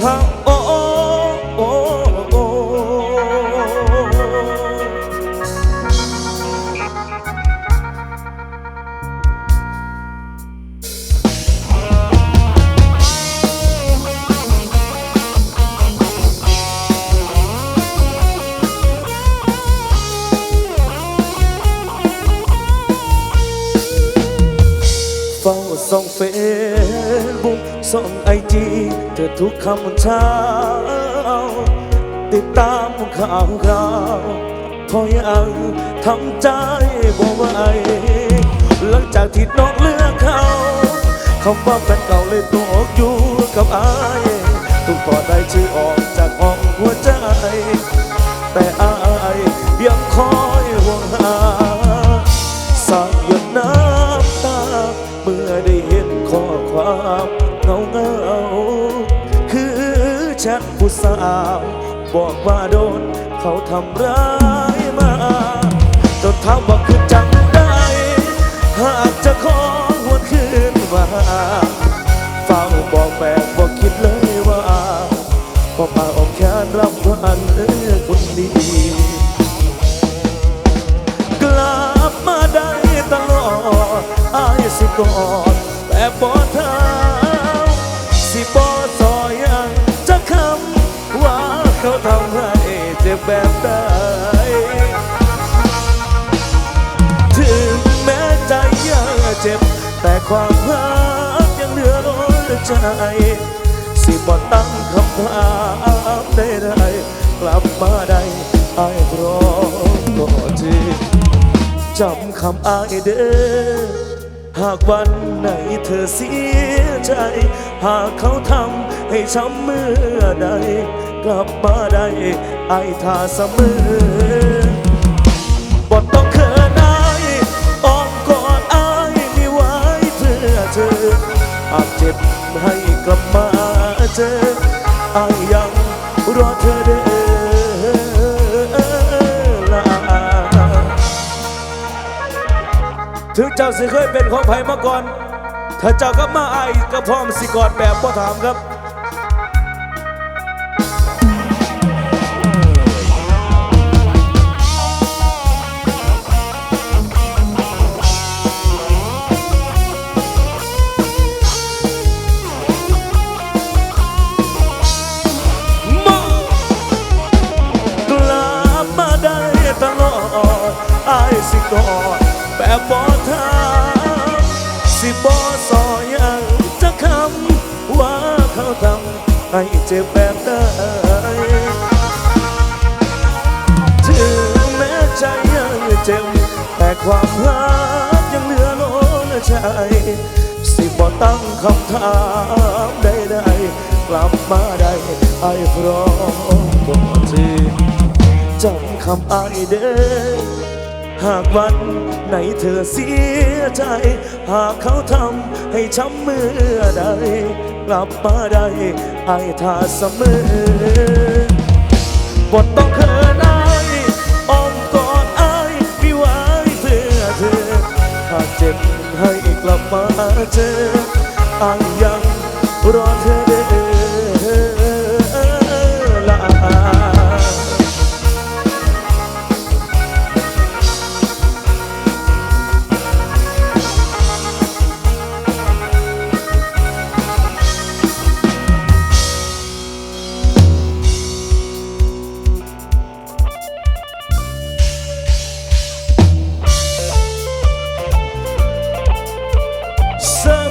hao ô ô ô ô song phê ai chi ธอทุกคำเช้าติดตามข่าวคราวพอยังทำใจบ่ไหวหลังจากที่น้องเลือกเขาคำว่าแฟนเก่าเลยตกอยู่กับอายทุกพอได้ชื่อออกจากห้องหัวใจ แต่อาย บอกว่าโดน เขาทำร้ายมาจนถาบอกคือจังได้ หากจะขอหวนคืนมาเฝ้าบอกแบบบอกคิดเลยว่าพอป่า เขาทำให้เจ็บแบบใดถึงแม้ใจยังเจ็บ แต่ความรักยังเหลือล้นใจ สิบ่ตั้งคำถามใดๆกลับมาได้อายพร้อมก็จริงจำคำอายเด้อหากวันไหนเธอเสียใจ หากเขาทำให้ช้ำเมื่อใด กลับมาได้ไอท่าเสมอบ่ต้องเขินอายอ้อมกอดอายมีไว้เพื่อเธอหากเจ็บให้กลับมาเจออายยังรอเธอเด้อลาถึงเจ้าสิเคยเป็นของไผมาก่อน ถ้าเจ้าก็มาอายก็พร้อมสิกอดแบบพ่ถามครับ ให้เจ็บแบบใดถึงแม้ใจยังเจ็บแต่ความรักยังเหลือล้นใจ สิบ่ตั้งคำถามใดๆกลับมาได้ไอ้พร้อมก็จริงจำคำอายเด้อหากวันไหนเธอเสียใจ หากเขาทำให้ช้ำเมื่อใด กลับมาได้อายท่าเสมอบทต้องเขินอายอ้อมกอดอายมีไว้เพื่อเธอหากเจ็บให้กลับมาเจออายยังรอเธอเด้อ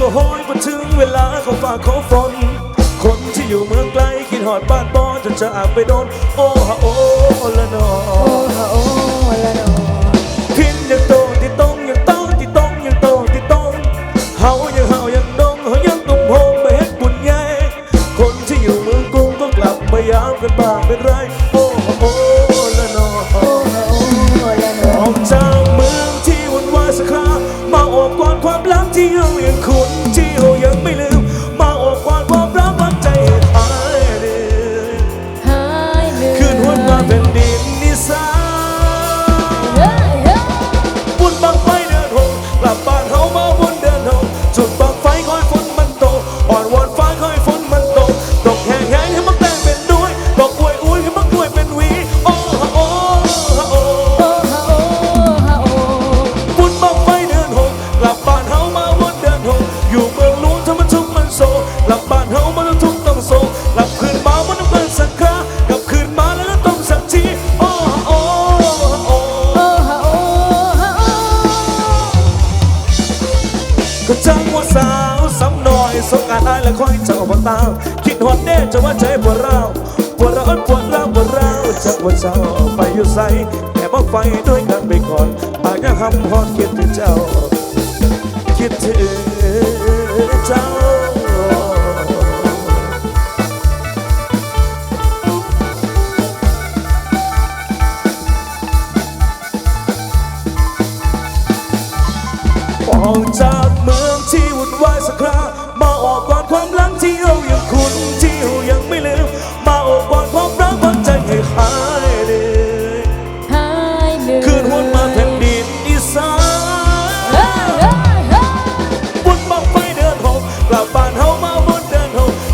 ก็ห้อยพอถึงเวลาเขาฝากเขาฝนคนที่อยู่เมืองไกลคิดหอดบ้านปอนจนจะอาบไปโดน โอ้ฮะโอ้ละนอโอ้ฮะโอ้ อนปวดร้าวปวดร้าวจากวันเจ้าไปอยู่ใสแค่บอกไฟด้วยกันไปก่อนอายยังหำพอดคิดถึงเจ้า คิดถึงเจ้า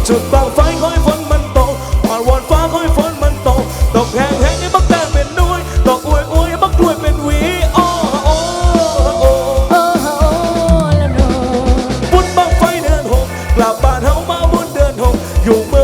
จุดบางไฟขอยฝนมันตกอ่อนวอนฟ้าขอยฝนมันตกตกแห้งแห้งให้บักแตงเป็นนุ้ยตกอวยอวยให้บักกล้วยเป็นวีโอ้โอ้โอ้โอ้ละโนบุญบางไฟเดือนหกกลับบ้านเฮามาบุญเดือนหกอยู่เมือง